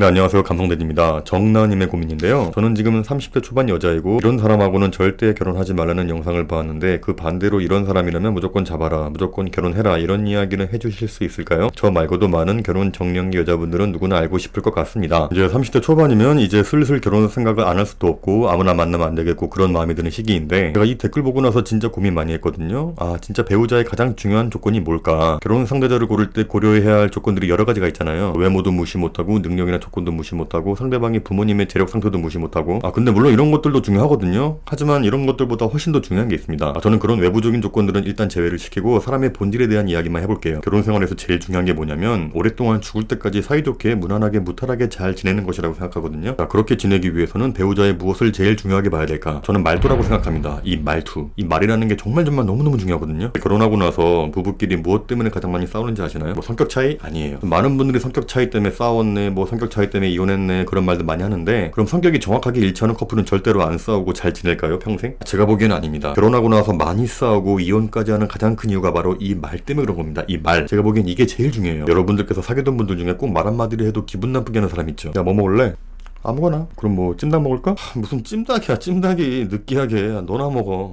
네, 안녕하세요. 감성대입니다. 정나님의 고민인데요. 저는 지금 30대 초반 여자이고 이런 사람하고는 절대 결혼하지 말라는 영상을 봤는데 그 반대로 이런 사람이라면 무조건 잡아라, 무조건 결혼해라 이런 이야기는 해주실 수 있을까요? 저 말고도 많은 결혼 정년기 여자분들은 누구나 알고 싶을 것 같습니다. 이제 30대 초반이면 이제 슬슬 결혼 생각을 안 할 수도 없고 아무나 만나면 안 되겠고 그런 마음이 드는 시기인데 제가 이 댓글 보고 나서 진짜 고민 많이 했거든요. 아 진짜 배우자의 가장 중요한 조건이 뭘까? 결혼 상대자를 고를 때 고려해야 할 조건들이 여러 가지가 있잖아요. 외모도 무시 못하고 능력이나 조건도 무시 못하고 상대방이 부모님의 재력 상태도 무시 못하고 아 근데 물론 이런 것들도 중요하거든요. 하지만 이런 것들보다 훨씬 더 중요한 게 있습니다. 아, 저는 그런 외부적인 조건들은 일단 제외를 시키고 사람의 본질에 대한 이야기만 해볼게요. 결혼 생활에서 제일 중요한 게 뭐냐면 오랫동안 죽을 때까지 사이좋게 무난하게 무탈하게 잘 지내는 것이라고 생각하거든요. 아, 그렇게 지내기 위해서는 배우자의 무엇을 제일 중요하게 봐야 될까? 저는 말도라고 생각합니다. 이 말투, 이 말이라는 게 정말 정말 너무너무 중요하거든요. 결혼하고 나서 부부끼리 무엇 때문에 가장 많이 싸우는지 아시나요? 뭐 성격 차이 아니에요. 많은 분들이 성격 차이 때문에 싸웠네, 뭐 성격 차이 때문에 이혼했네 그런 말들 많이 하는데 그럼 성격이 정확하게 일치하는 커플은 절대로 안 싸우고 잘 지낼까요 평생? 제가 보기에는 아닙니다. 결혼하고 나서 많이 싸우고 이혼까지 하는 가장 큰 이유가 바로 이 말 때문에 그런 겁니다. 이 말. 제가 보기엔 이게 제일 중요해요. 여러분들께서 사귀던 분들 중에 꼭 말 한마디를 해도 기분 나쁘게 하는 사람 있죠. 야 뭐 먹을래? 아무거나. 그럼 뭐 찜닭 먹을까? 하, 무슨 찜닭이야 찜닭이 느끼하게 너나 먹어.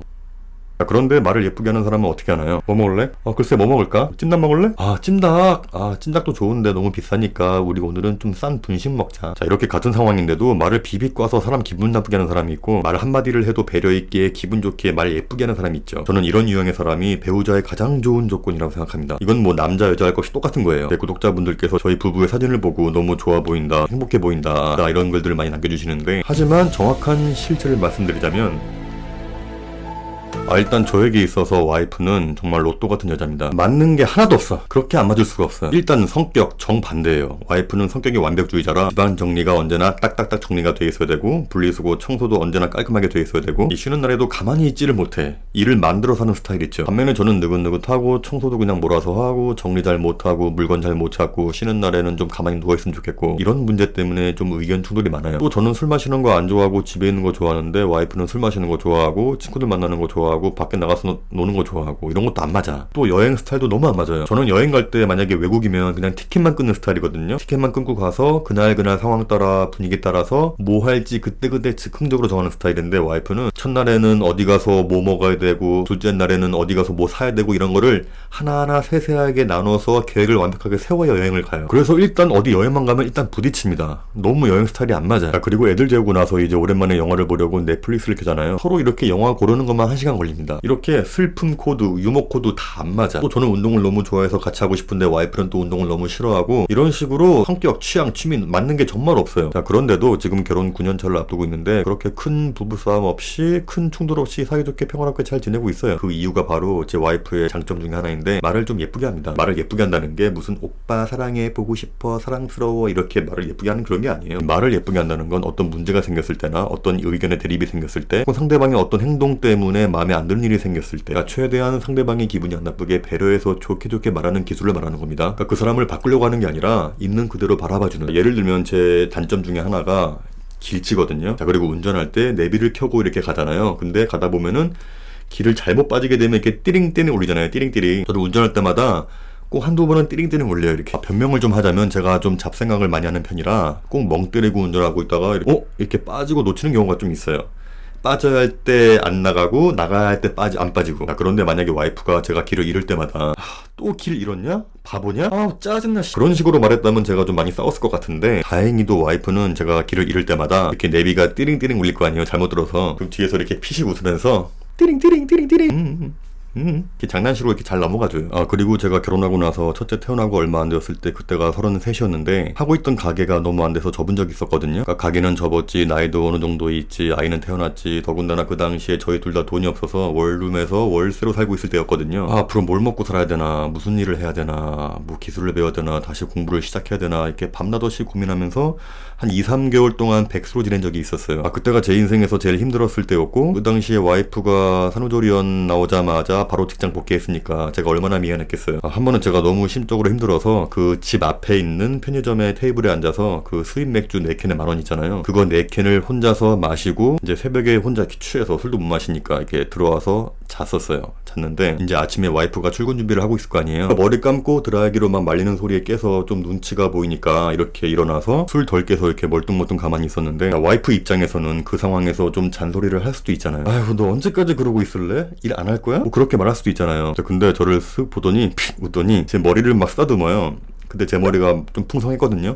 자, 그런데 말을 예쁘게 하는 사람은 어떻게 하나요? 뭐 먹을래? 어, 글쎄 뭐 먹을까? 찜닭 먹을래? 아, 찜닭. 아, 찜닭도 좋은데 너무 비싸니까 우리 오늘은 좀 싼 분식 먹자. 자, 이렇게 같은 상황인데도 말을 비비꼬아서 사람 기분 나쁘게 하는 사람이 있고 말 한마디를 해도 배려 있게 기분 좋게 말 예쁘게 하는 사람이 있죠. 저는 이런 유형의 사람이 배우자의 가장 좋은 조건이라고 생각합니다. 이건 뭐 남자 여자 할 것이 똑같은 거예요. 제 구독자분들께서 저희 부부의 사진을 보고 너무 좋아 보인다, 행복해 보인다, 나 이런 글들을 많이 남겨주시는데 하지만 정확한 실체를 말씀드리자면 아, 일단 저에게 있어서 와이프는 정말 로또 같은 여자입니다. 맞는 게 하나도 없어. 그렇게 안 맞을 수가 없어요. 일단 성격 정반대예요. 와이프는 성격이 완벽주의자라 집안 정리가 언제나 딱딱딱 정리가 돼 있어야 되고 분리수거 청소도 언제나 깔끔하게 돼 있어야 되고 이 쉬는 날에도 가만히 있지를 못해. 일을 만들어서 하는 스타일 있죠. 반면에 저는 느긋느긋하고 청소도 그냥 몰아서 하고 정리 잘 못하고 물건 잘 못 찾고 쉬는 날에는 좀 가만히 누워있으면 좋겠고 이런 문제 때문에 좀 의견 충돌이 많아요. 또 저는 술 마시는 거 안 좋아하고 집에 있는 거 좋아하는데 와이프는 술 마시는 거 좋아하고 친구들 만나는 거 좋아하고 밖에 나가서 노, 노는 거 좋아하고 이런 것도 안 맞아. 또 여행 스타일도 너무 안 맞아요. 저는 여행 갈 때 만약에 외국이면 그냥 티켓만 끊는 스타일이거든요. 티켓만 끊고 가서 그날 그날 상황 따라 분위기 따라서 뭐 할지 그때 그때 즉흥적으로 정하는 스타일인데 와이프는 첫날에는 어디 가서 뭐 먹어야 되고 둘째 날에는 어디 가서 뭐 사야 되고 이런 거를 하나하나 세세하게 나눠서 계획을 완벽하게 세워야 여행을 가요. 그래서 일단 어디 여행만 가면 일단 부딪힙니다. 너무 여행 스타일이 안 맞아요. 아, 그리고 애들 재우고 나서 이제 오랜만에 영화를 보려고 넷플릭스를 켜잖아요. 서로 이렇게 영화 고르는 것만 한 시간 걸 립니다. 이렇게 슬픔 코드, 유머 코드 다 안 맞아. 또 저는 운동을 너무 좋아해서 같이 하고 싶은데 와이프는 또 운동을 너무 싫어하고 이런 식으로 성격, 취향, 취미 맞는 게 정말 없어요. 자, 그런데도 지금 결혼 9년 차를 앞두고 있는데 그렇게 큰 부부싸움 없이 큰 충돌 없이 사이좋게 평화롭게 잘 지내고 있어요. 그 이유가 바로 제 와이프의 장점 중에 하나인데 말을 좀 예쁘게 합니다. 말을 예쁘게 한다는 게 무슨 오빠 사랑해 보고 싶어 사랑스러워 이렇게 말을 예쁘게 하는 그런 게 아니에요. 말을 예쁘게 한다는 건 어떤 문제가 생겼을 때나 어떤 의견의 대립이 생겼을 때 상대방의 어떤 행동 때문에 마음에 안 드는 일이 생겼을 때 그러니까 최대한 상대방의 기분이 안 나쁘게 배려해서 좋게 좋게 말하는 기술을 말하는 겁니다. 그러니까 그 사람을 바꾸려고 하는 게 아니라 있는 그대로 바라봐주는 예를 들면 제 단점 중에 하나가 길치거든요. 자 그리고 운전할 때 내비를 켜고 이렇게 가잖아요. 근데 가다 보면은 길을 잘못 빠지게 되면 이렇게 띠링띠링 울리잖아요. 띠링띠링. 저도 운전할 때마다 꼭 한두 번은 띠링띠링 울려요. 이렇게 아, 변명을 좀 하자면 제가 좀 잡생각을 많이 하는 편이라 꼭 멍 때리고 운전하고 있다가 이렇게, 어 이렇게 빠지고 놓치는 경우가 좀 있어요. 빠져야 할 때 안 나가고 나가야 할 때 빠지 안 빠지고. 아, 그런데 만약에 와이프가 제가 길을 잃을 때마다 또 길 잃었냐? 바보냐? 아 짜증나 씨. 그런 식으로 말했다면 제가 좀 많이 싸웠을 것 같은데 다행히도 와이프는 제가 길을 잃을 때마다 이렇게 내비가 띠링띠링 울릴 거 아니에요 잘못 들어서. 그럼 뒤에서 이렇게 피식 웃으면서 띠링 띠링 띠링 띠링. 음, 음. 이렇게 장난식으로 이렇게 잘 넘어가줘요. 아, 그리고 제가 결혼하고 나서 첫째 태어나고 얼마 안 되었을 때 그때가 33이었는데 하고 있던 가게가 너무 안 돼서 접은 적이 있었거든요. 그러니까 가게는 접었지, 나이도 어느 정도 있지, 아이는 태어났지, 더군다나 그 당시에 저희 둘 다 돈이 없어서 원룸에서 월세로 살고 있을 때였거든요. 아, 앞으로 뭘 먹고 살아야 되나, 무슨 일을 해야 되나, 뭐 기술을 배워야 되나, 다시 공부를 시작해야 되나, 이렇게 밤낮없이 고민하면서 한 2, 3개월 동안 백수로 지낸 적이 있었어요. 아, 그때가 제 인생에서 제일 힘들었을 때였고, 그 당시에 와이프가 산후조리원 나오자마자 바로 직장 복귀했으니까 제가 얼마나 미안했겠어요. 아, 한 번은 제가 너무 심적으로 힘들어서 그 집 앞에 있는 편의점의 테이블에 앉아서 그 수입 맥주 4캔에 만원 있잖아요. 그거 4캔을 혼자서 마시고 이제 새벽에 혼자 취해서 술도 못 마시니까 이렇게 들어와서 잤었어요. 잤는데 이제 아침에 와이프가 출근 준비를 하고 있을 거 아니에요. 머리 감고 드라이기로 막 말리는 소리에 깨서 좀 눈치가 보이니까 이렇게 일어나서 술 덜 깨서 이렇게 멀뚱멀뚱 가만히 있었는데 와이프 입장에서는 그 상황에서 좀 잔소리를 할 수도 있잖아요. 아휴 너 언제까지 그러고 있을래? 일 안 할 거야? 뭐 그렇게 말할 수도 있잖아요. 근데 저를 쓱 보더니 픽 웃더니 제 머리를 막 쓰다듬어요. 근데 제 머리가 좀 풍성했거든요.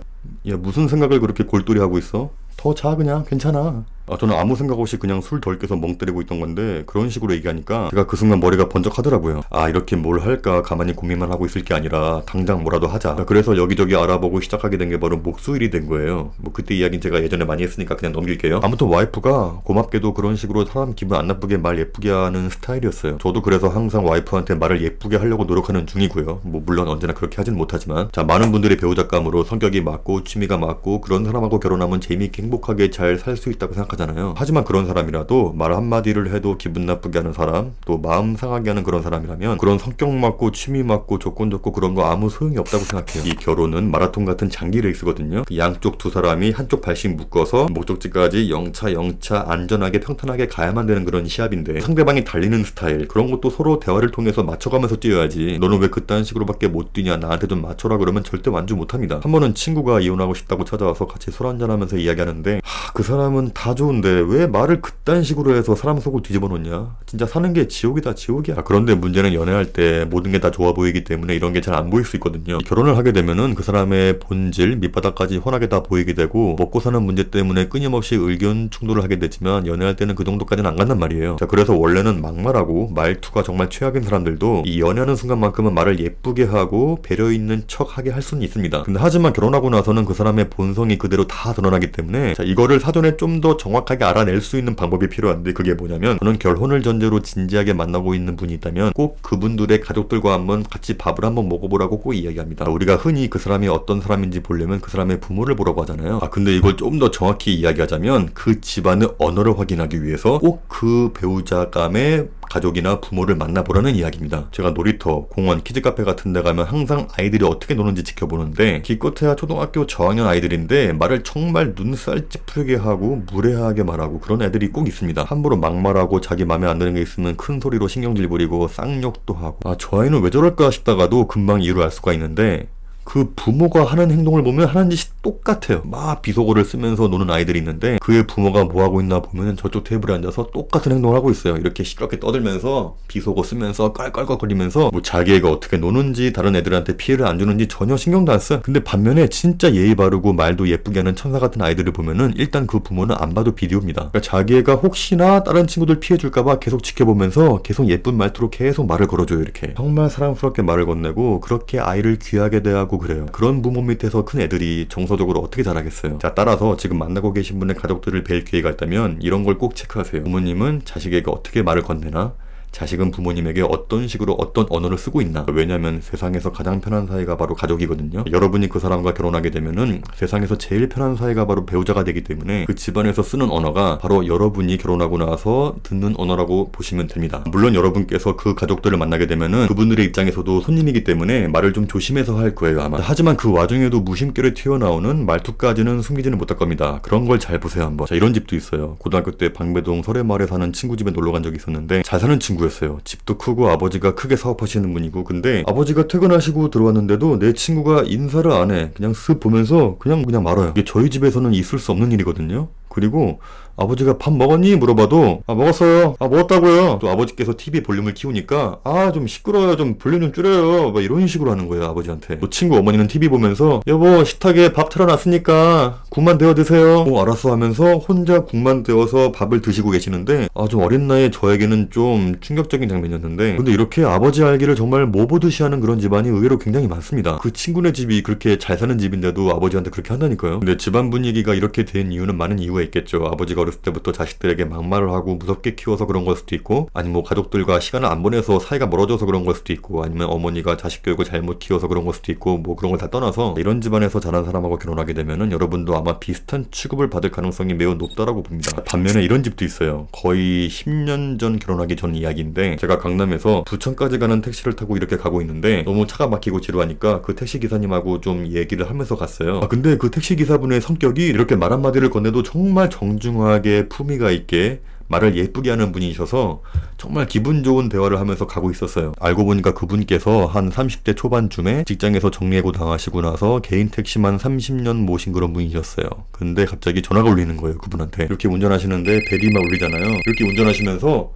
야 무슨 생각을 그렇게 골똘히 하고 있어? 더 자 그냥 괜찮아. 아 저는 아무 생각 없이 그냥 술 덜 깨서 멍 때리고 있던 건데 그런 식으로 얘기하니까 제가 그 순간 머리가 번쩍하더라고요. 아 이렇게 뭘 할까 가만히 고민만 하고 있을 게 아니라 당장 뭐라도 하자. 그래서 여기저기 알아보고 시작하게 된 게 바로 목수일이 된 거예요. 뭐 그때 이야기는 제가 예전에 많이 했으니까 그냥 넘길게요. 아무튼 와이프가 고맙게도 그런 식으로 사람 기분 안 나쁘게 말 예쁘게 하는 스타일이었어요. 저도 그래서 항상 와이프한테 말을 예쁘게 하려고 노력하는 중이고요. 뭐 물론 언제나 그렇게 하진 못하지만 자 많은 분들이 배우작감으로 성격이 맞고 취미가 맞고 그런 사람하고 결혼하면 재미있게 행복하게 잘 살 수 있다고 생각하잖아요. 하지만 그런 사람이라도 말 한마디를 해도 기분 나쁘게 하는 사람 또 마음 상하게 하는 그런 사람이라면 그런 성격 맞고 취미 맞고 조건 좋고 그런 거 아무 소용이 없다고 생각해요. 이 결혼은 마라톤 같은 장기 레이스거든요. 그 양쪽 두 사람이 한쪽 발씩 묶어서 목적지까지 영차 영차 안전하게 평탄하게 가야만 되는 그런 시합인데 상대방이 달리는 스타일 그런 것도 서로 대화를 통해서 맞춰가면서 뛰어야지 너는 왜 그딴 식으로밖에 못 뛰냐 나한테 좀 맞춰라 그러면 절대 완주 못합니다. 한 번은 친구가 이혼하고 싶다고 찾아와서 같이 술 한잔하면서 이야기하는데 하, 그 사람은 다 좋은데 왜 말을 그딴 식으로 해서 사람 속을 뒤집어 놓냐? 진짜 사는 게 지옥이다 지옥이야. 그런데 문제는 연애할 때 모든 게 다 좋아 보이기 때문에 이런 게 잘 안 보일 수 있거든요. 결혼을 하게 되면은 그 사람의 본질 밑바닥까지 훤하게 다 보이게 되고 먹고 사는 문제 때문에 끊임없이 의견 충돌을 하게 되지만 연애할 때는 그 정도까지는 안 간단 말이에요. 자 그래서 원래는 막말하고 말투가 정말 최악인 사람들도 이 연애하는 순간만큼은 말을 예쁘게 하고 배려 있는 척 하게 할 수는 있습니다. 근데 하지만 결혼하고 나서는 그 사람의 본성이 그대로 다 드러나기 때문에 자 이거를 사전에 좀 더 정 확하게 알아낼 수 있는 방법이 필요한데 그게 뭐냐면 저는 결혼을 전제로 진지하게 만나고 있는 분이 있다면 꼭 그분들의 가족들과 한번 같이 밥을 한번 먹어보라고 꼭 이야기합니다. 우리가 흔히 그 사람이 어떤 사람인지 보려면 그 사람의 부모를 보라고 하잖아요. 아 근데 이걸 좀 더 정확히 이야기하자면 그 집안의 언어를 확인하기 위해서 꼭 그 배우자감의 가족이나 부모를 만나보라는 이야기입니다. 제가 놀이터, 공원, 키즈카페 같은 데 가면 항상 아이들이 어떻게 노는지 지켜보는데 기껏해야 초등학교 저학년 아이들인데 말을 정말 눈살 찌푸리게 하고 무례하게 말하고 그런 애들이 꼭 있습니다. 함부로 막말하고 자기 맘에 안 드는 게 있으면 큰 소리로 신경질 부리고 쌍욕도 하고 아 저 아이는 왜 저럴까 싶다가도 금방 이유를 알 수가 있는데 그 부모가 하는 행동을 보면 하는 짓이 똑같아요. 막 비속어를 쓰면서 노는 아이들이 있는데 그의 부모가 뭐 하고 있나 보면 저쪽 테이블에 앉아서 똑같은 행동을 하고 있어요. 이렇게 시끄럽게 떠들면서 비속어 쓰면서 깔깔깔거리면서 뭐 자기 애가 어떻게 노는지 다른 애들한테 피해를 안 주는지 전혀 신경도 안 써요. 근데 반면에 진짜 예의 바르고 말도 예쁘게 하는 천사 같은 아이들을 보면은 일단 그 부모는 안 봐도 비디오입니다. 그러니까 자기 애가 혹시나 다른 친구들 피해 줄까봐 계속 지켜보면서 계속 예쁜 말투로 계속 말을 걸어줘요. 이렇게 정말 사랑스럽게 말을 건네고 그렇게 아이를 귀하게 대하고 그래요. 그런 부모 밑에서 큰 애들이 정서적으로 어떻게 자라겠어요. 자 따라서 지금 만나고 계신 분의 가족들을 뵐 기회가 있다면 이런 걸 꼭 체크하세요. 부모님은 자식에게 어떻게 말을 건네나 자식은 부모님에게 어떤 식으로 어떤 언어를 쓰고 있나. 왜냐면 세상에서 가장 편한 사이가 바로 가족이거든요. 여러분이 그 사람과 결혼하게 되면은 세상에서 제일 편한 사이가 바로 배우자가 되기 때문에 그 집안에서 쓰는 언어가 바로 여러분이 결혼하고 나서 듣는 언어라고 보시면 됩니다. 물론 여러분께서 그 가족들을 만나게 되면은 그분들의 입장에서도 손님이기 때문에 말을 좀 조심해서 할 거예요 아마. 하지만 그 와중에도 무심결에 튀어나오는 말투까지는 숨기지는 못할 겁니다. 그런 걸 잘 보세요 한번. 자 이런 집도 있어요. 고등학교 때 방배동 설해마을에 사는 친구 집에 놀러 간 적이 있었는데 잘 사는 친구 친구였어요. 집도 크고 아버지가 크게 사업하시는 분이고 근데 아버지가 퇴근하시고 들어왔는데도 내 친구가 인사를 안 해. 그냥 쓱 보면서 그냥 그냥 말아요. 이게 저희 집에서는 있을 수 없는 일이거든요. 그리고 아버지가 밥 먹었니? 물어봐도 아 먹었어요. 아 먹었다고요. 또 아버지께서 TV 볼륨을 키우니까 아 좀 시끄러워요. 좀 볼륨 좀 줄여요. 막 이런 식으로 하는 거예요 아버지한테. 또 친구 어머니는 TV 보면서 여보 식탁에 밥 틀어놨으니까 국만 데워 드세요. 어 알았어 하면서 혼자 국만 데워서 밥을 드시고 계시는데 아 좀 어린 나이에 저에게는 좀 충격적인 장면이었는데 근데 이렇게 아버지 알기를 정말 뭐 보듯이 하는 그런 집안이 의외로 굉장히 많습니다. 그 친구네 집이 그렇게 잘 사는 집인데도 아버지한테 그렇게 한다니까요. 근데 집안 분위기가 이렇게 된 이유는 많은 이유가 있겠죠. 아버지가 어렸을 때부터 자식들에게 막말을 하고 무섭게 키워서 그런 걸 수도 있고 아니면 뭐 가족들과 시간을 안 보내서 사이가 멀어져서 그런 걸 수도 있고 아니면 어머니가 자식 교육을 잘못 키워서 그런 걸 수도 있고 뭐 그런 걸 다 떠나서 이런 집안에서 자란 사람하고 결혼하게 되면은 여러분도 아마 비슷한 취급을 받을 가능성이 매우 높다라고 봅니다. 반면에 이런 집도 있어요. 거의 10년 전 결혼하기 전 이야기 이야기인데 제가 강남에서 부천까지 가는 택시를 타고 이렇게 가고 있는데 너무 차가 막히고 지루하니까 그 택시 기사님하고 좀 얘기를 하면서 갔어요. 아, 근데 그 택시 기사분의 성격이 이렇게 말 한마디를 건네도 정말 정중하게 품위가 있게 말을 예쁘게 하는 분이셔서 정말 기분 좋은 대화를 하면서 가고 있었어요. 알고 보니까 그분께서 한 30대 초반쯤에 직장에서 정리해고 당하시고 나서 개인 택시만 30년 모신 그런 분이셨어요. 근데 갑자기 전화가 울리는 거예요, 그분한테. 이렇게 운전하시는데 벨이만 울리잖아요. 이렇게 운전하시면서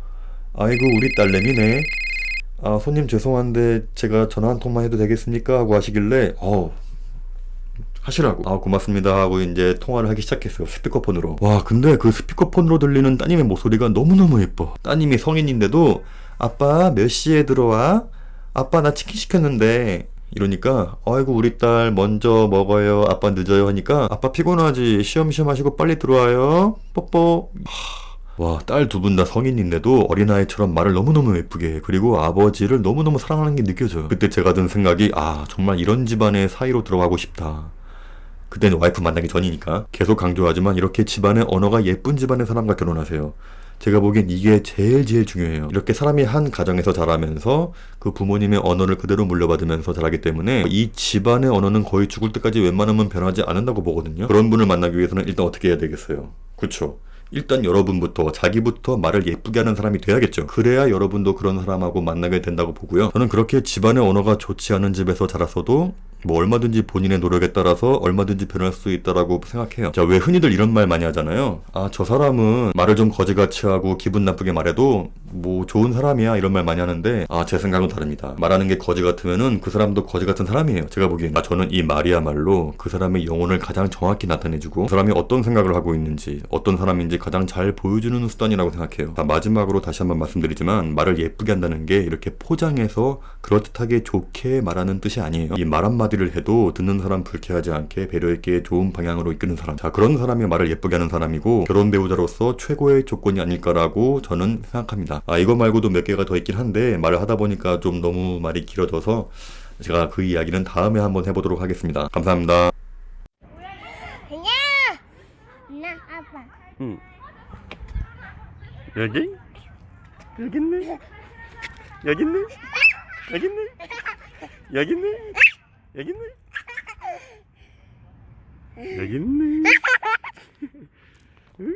아이고 우리 딸내미네. 아 손님 죄송한데 제가 전화 한 통만 해도 되겠습니까? 하고 하시길래 어 하시라고. 아, 고맙습니다. 하고 이제 통화를 하기 시작했어요. 스피커폰으로. 와, 근데 그 스피커폰으로 들리는 따님의 목소리가 너무너무 예뻐. 따님이 성인인데도 아빠 몇 시에 들어와? 아빠 나 치킨 시켰는데. 이러니까 아이고 우리 딸 먼저 먹어요. 아빠 늦어요 하니까 아빠 피곤하지. 쉬엄쉬엄 하시고 빨리 들어와요. 뽀뽀. 와, 딸 두 분 다 성인인데도 어린아이처럼 말을 너무너무 예쁘게 해. 그리고 아버지를 너무너무 사랑하는 게 느껴져요. 그때 제가 든 생각이, 아, 정말 이런 집안의 사이로 들어가고 싶다. 그때는 와이프 만나기 전이니까. 계속 강조하지만 이렇게 집안의 언어가 예쁜 집안의 사람과 결혼하세요. 제가 보기엔 이게 제일 제일 중요해요. 이렇게 사람이 한 가정에서 자라면서 그 부모님의 언어를 그대로 물려받으면서 자라기 때문에 이 집안의 언어는 거의 죽을 때까지 웬만하면 변하지 않는다고 보거든요. 그런 분을 만나기 위해서는 일단 어떻게 해야 되겠어요? 그쵸? 일단 여러분부터 자기부터 말을 예쁘게 하는 사람이 돼야겠죠. 그래야 여러분도 그런 사람하고 만나게 된다고 보고요. 저는 그렇게 집안의 언어가 좋지 않은 집에서 자랐어도 뭐 얼마든지 본인의 노력에 따라서 얼마든지 변할 수 있다라고 생각해요. 자, 왜 흔히들 이런 말 많이 하잖아요. 아, 저 사람은 말을 좀 거지같이 하고 기분 나쁘게 말해도 뭐 좋은 사람이야 이런 말 많이 하는데 아, 제 생각은 다릅니다. 말하는 게 거지 같으면은 그 사람도 거지 같은 사람이에요. 제가 보기엔. 아, 저는 이 말이야말로 그 사람의 영혼을 가장 정확히 나타내주고 그 사람이 어떤 생각을 하고 있는지 어떤 사람인지 가장 잘 보여주는 수단이라고 생각해요. 자, 마지막으로 다시 한번 말씀드리지만 말을 예쁘게 한다는 게 이렇게 포장해서 그럴듯하게 좋게 말하는 뜻이 아니에요. 이 말 한마디 를 해도 듣는 사람 불쾌하지 않게 배려 있게 좋은 방향으로 이끄는 사람. 자, 그런 사람이 말을 예쁘게 하는 사람이고 결혼 배우자로서 최고의 조건이 아닐까라고 저는 생각합니다. 아, 이거 말고도 몇 개가 더 있긴 한데 말을 하다 보니까 좀 너무 말이 길어져서 제가 그 이야기는 다음에 한번 해보도록 하겠습니다. 감사합니다. 나 아빠 응. 여기? 여기 있네. 여기 있네. 여기 있네. 여기 있네. 여기 있네. 여기 있네. 응?